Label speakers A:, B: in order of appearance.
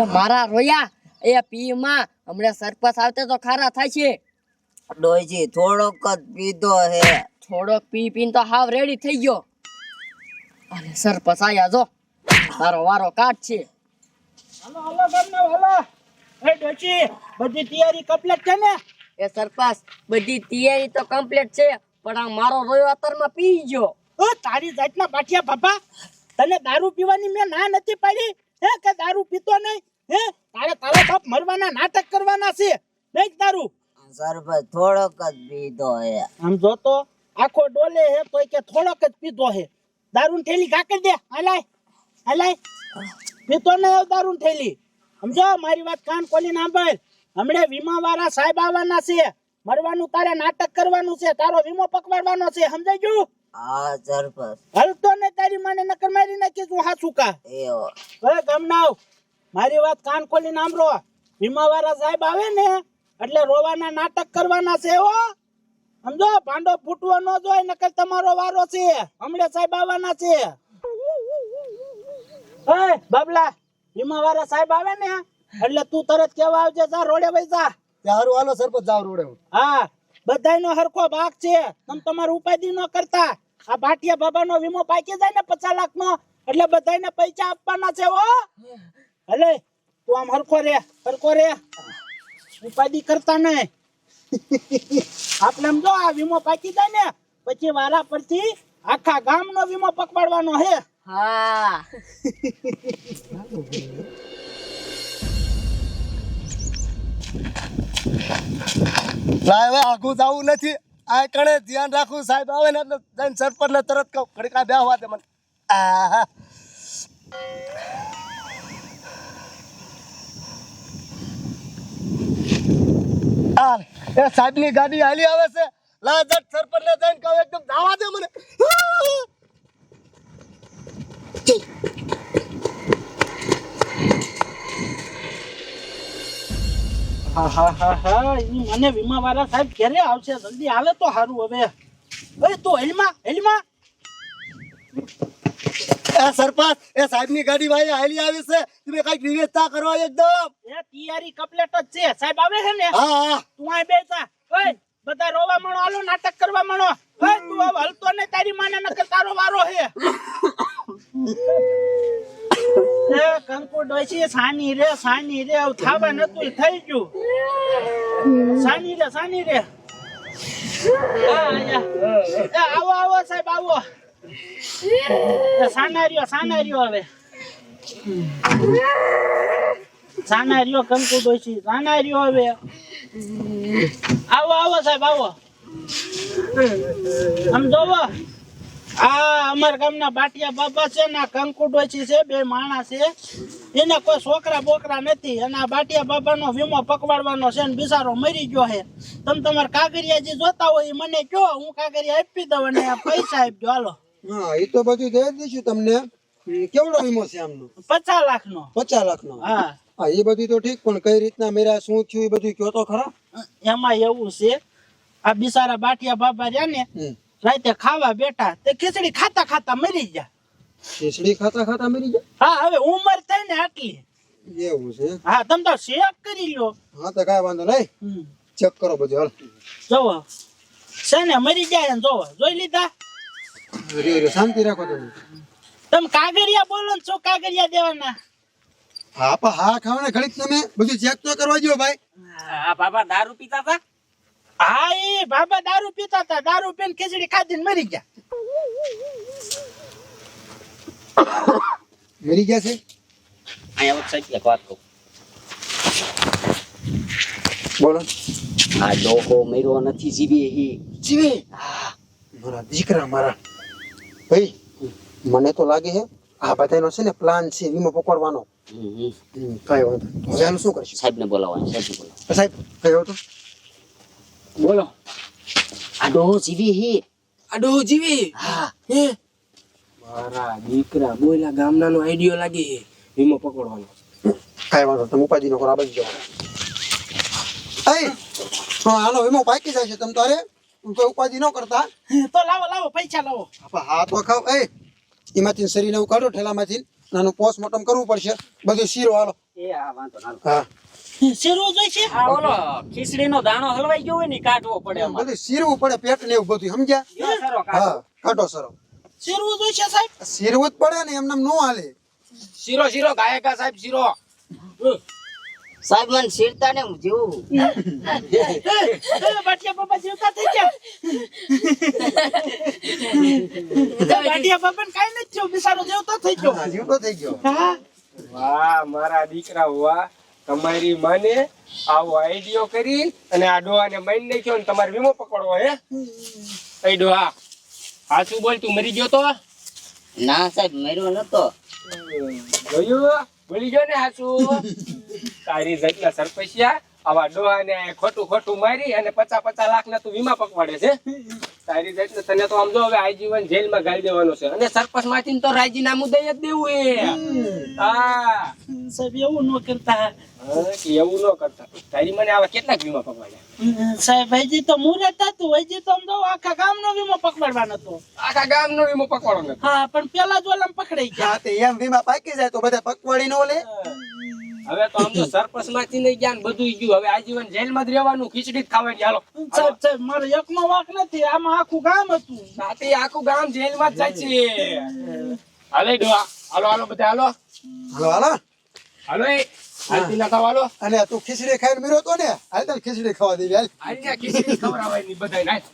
A: એ મારા રોયા એ પી માં હમણાં સરપસ આવતે તો ખારા થાય છે.
B: ડોશી થોડોક જ પીધો હે.
A: થોડોક પી પીને તો હાવ રેડી થઈ ગયો. અને સરપસ આયા જો. તારો વારો કાઢ છે.
C: હાલો હાલો ગામના હાલો. એ ડોચી બધી તૈયારી કમ્પ્લીટ છે ને?
A: એ સરપસ બધી તૈયારી તો કમ્પ્લીટ છે પણ આ મારો રોયો અત્યારમાં પી ગયો.
C: ઓ તારી જાતના બાઠિયા બાપા તને દારૂ પીવાની મેં ના નથી પાડી. હે કે દારૂ પીતો નહીં? હે તારે તારો બાપ મરવાના નાટક કરવાના છે. નહીં દારૂ
B: સરપંચ થોડોક જ પીધો હે.
C: આમ જો તો આખો ડોલે હે તો કે થોડોક જ પીધો હે. દારૂ થેલી કાકર દે હલાય હલાય. પીતો નહીં દારૂ થેલી. સમજો મારી વાત કાન ખોલીને સાંભળ. હમણે વીમા વાળા સાહેબ આવવાના છે. મરવાનું તારે નાટક કરવાનું છે તારો વીમો પકવાડવાનો છે સમજાઈ ગયું?
B: હા સરપંચ
C: હલતો ને તારી માને નકર મારી નાખીશ હું હાસુ કા?
B: એવો.
C: હવે ગમનાવ મારી વાત કાન ખોલીને સાંભળો. વીમા વાળા સાહેબ આવે ને એટલે રોવાના નાટક કરવાના છે હો. સમજો ભાંડો ફૂટવો ન જોઈએ નકર તમારો વારો છે. હમણે સાહેબ આવવાના છે. એ બાબલા વીમા વાળા સાહેબ આવે ને એટલે તું તરત કેવા આવજે જા રોડે વઈ જા.
D: સારું હાલો સરપંચ જાવ રોડે.
C: હા બધાયનો હરખો ભાગ છે. તમ તમારું ઉપાધિ ન કરતા. આ ભાટિયા બાબાનો વીમો પાકી જાય ને પચાસ લાખ નો એટલે બધાને પૈસા આપવાના છે હો. હલે તું આમ હરખો રે હરખો રે. ઉપાધિ કરતા નહીં આપણે જો આ વીમો પાકી જાય ને પછી વારા પરથી આખા ગામનો વીમો પકવાડવાનો હે.
A: હા.
D: લાય હવે આઘું જવું નથી. આ કણે ધ્યાન રાખવું સાહેબ, આવે ને એટલે સરપંચ ને તરત કહું. ઘડીક બે દે મને. એ સાહેબની ગાડી હાલી આવે છે. લા જટ સરપંચ ને જઈને કહું, એકદમ જવા દે મને.
C: હા હા હા હા. ઈ મને વીમા વાળા સાહેબ ક્યારે આવશે. જલ્દી આવે તો સારું હવે. એ તું હેલમાં હેલમાં.
D: એ સરપંચ એ સાહેબની ગાડી વાળી હાલી આવી છે. તમે કંઈક વિવેચતા કરો એકદમ.
C: એ તૈયારી કપલેટ જ છે. સાહેબ આવે છે ને?
D: હા હા.
C: તું આ બેસા ઓય બધા રોવા મણો આલો નાટક કરવા મણો ઓય તું હલતો ને તારી માને નકર તારો વારો હે. એ કંકુ ડોસી સાની રે સાની રે થાવા નતું, થઈ ગયું. સાની રે સાની રે. આવો આવો, સાહેબ, આવો. સાનારીઓ સાના રહ્યો સાના રહ્યો હવે. સાનારીઓ કંકુ ડોસી સાનારીઓ હવે. આવો આવો, સાહેબ, આવો. આમ જોવો. આ અમારા ગામના બાટિયા બાબા છે ને કંકુ છે બે માણસ છે. એને કોઈ છોકરા બોકરા નથી. અને આ બાટિયા બાબાનો વીમો પકવાડવાનો છે ને બિચારો મરી ગયો છે. તમે તમારા કાગરિયા જે જોતા હોય મને કહો હું કાગરિયા આપી દઉં અને પૈસા આપજો. હાલો.
E: હા એ તો બધું દઈ દઈશું તમને. કેવડો વીમો છે આમનો?
C: પચાસ લાખ નો
E: પચાસ લાખ નો
C: હા.
E: હા એ બધું તો ઠીક પણ કઈ રીતના મેરા શું થયું એ બધું કયો તો ખરા.
C: એમાં એવું છે આ બિચારા બાટિયા બાબા રહ્યા ને. રાતે ખાવા બેઠા તે ખીચડી ખાતા ખાતા મરી ગયા.
E: ખીચડી ખાતા ખાતા મરી
C: હા હવે ઉંમર થઈ ને આટલી.
E: એવું છે?
C: હા તમે તો શેક કરી લ્યો.
E: હા તો કાંઈ વાંધો નહીં. ચેક કરો બધું હાલ.
C: જોવો. છે ને મરી જાય ને જોવો. જોઈ લીધા?
E: શાંતિ રાખો તમે.
C: તમે કાગરિયા બોલો ને શું કાગરિયા દેવાના?
E: હા પા હા ખાવાના ને ઘડીક તમે. બધું ચેક તો કરવા જો ભાઈ.
F: હા બાબા દારૂ પીતા હતા
C: હા એ બાબા દારૂ પીતા હતા. દારૂ પીને ખીચડી ખાધીને મરી ગયા.
E: મરી ગયા છે?
F: અહીંયા ઉત્સાહ એક વાત કહું.
E: બોલો.
F: આ ડોહો મર્યો નથી જીવી હી.
E: જીવે? મારા દીકરા મારા. ભાઈ મને તો લાગે છે આ બધાનો છે ને પ્લાન છે વીમો પકડવાનો. કાંઈ વાંધો હવે આનું શું કરશું?
F: સાહેબને બોલાવવાનું સાહેબ બોલાવો
E: સાહેબ કયો તો
F: બોલો. આ ડોહો જીવી હી.
G: આડો જીવી?
F: હા.
G: હે? મારા દીકરા બોયલા ગામનાનો આઈડિયો લાગે વીમો પકડવાનો.
E: કાંઈ વાંધો તમે ઉપાધિ નો કરો આ જાઓ. હા. હાલો વીમો પાકી જાય છે તમ અરે કોઈ ઉપાધિ ન કરતા.
C: તો લાવો લાવો પૈસા લાવો.
E: આપા હા તો ખાવ એ એમાંથી શરીરને એવું કાઢો ઠેલામાંથી. નાનું પોસ્ટમોર્ટમ કરવું પડશે. બધું શીરો હાલો.
F: એ હા વાંધો ના
E: હા.
C: શેરવું જોઈશે
F: આ ઓલો ખીચડીનો દાણો હલવાઈ ગયો હોય ને કાઢવો પડે એમ
E: બધું શીરવું પડે પેટ ને એવું બધું સમજ્યા?
F: સરો કાઢો.
E: હા કાઢો સરો
C: શેરવું જોઈશે સાહેબ?
E: શીરવું જ પડે ને એમને નો હાલે.
G: શીરો શીરો ગાયકા સાહેબ શીરો.
B: સાહેબ મને શીરતા ને હું જીવું.
C: બાટિયા બાબા જીવતા થઈ ગયા. બાટિયા બાબા કાઈ નથી થયું બિચારો જીવતો થઈ ગયો.
E: જીવતો થઈ ગયો.
G: વાહ મારા દીકરા વાહ તમારી માને આવો આઈડિયો કરી અને આ ડોહાને મારી નાખ્યો ને તમારે વીમો પકડવો હે? એ ડોહા સાચું બોલ તું મરી ગયો તો?
B: ના સાહેબ મર્યો નતો.
G: જોયું? બોલી ગયો ને સાચું તારી જગ્યા સરપંચિયા આવા ડોહાને ખોટું ખોટું મારી અને પચાસ પચાસ લાખ ના તું વીમા પકવાડે છે. તારી જાતને તને તો આમ જો હવે આજીવન જેલમાં ગાળી દેવાનો છે. અને સરપંચમાંથી તો રાજીનામું દઈ જ દેવું એ. હા.
C: સાહેબ એવું ન કરતા.
G: એવું ન કરતા. તારી મને આવા કેટલાક વીમા પકવાડ્યા?
C: સાહેબ હજી તો મુહૂર્ત હતું હજી તો આમ જો આખા ગામનો વીમો પકડવાનો હતો.
G: આખા ગામ નો વીમો પકવાડો નથી
C: હા પણ પેલા જ ઓલામાં પકડાઈ ગયા.
E: હા તે એમ વીમા પાકી જાય તો બધા પકવાડી નો લે.
G: હવે તો આમ તો સરપંચમાંથી નહીં ગયા બધું ગયું. હવે આજીવન જેલમાં જ રહેવાનું ખીચડી જ ખાવાની. હાલો
C: સાહેબ સાહેબ મારો એકનો વાંક નથી. આમાં આખું ગામ હતું.
G: સાથે આખું ગામ જેલમાં જ જાય છે. હાલે ડોહા હાલો હાલો બધા હાલો.
E: હાલો હાલો.
G: હાલો એ હાલતી ના ખાવાલો
E: અને તું ખીચડી ખાઈને મેરો તો ને? હાલ તને ખીચડી ખાવા દેવી હાલ.
G: આજે ખીચડી ખવડાવવાની બધાય નાખ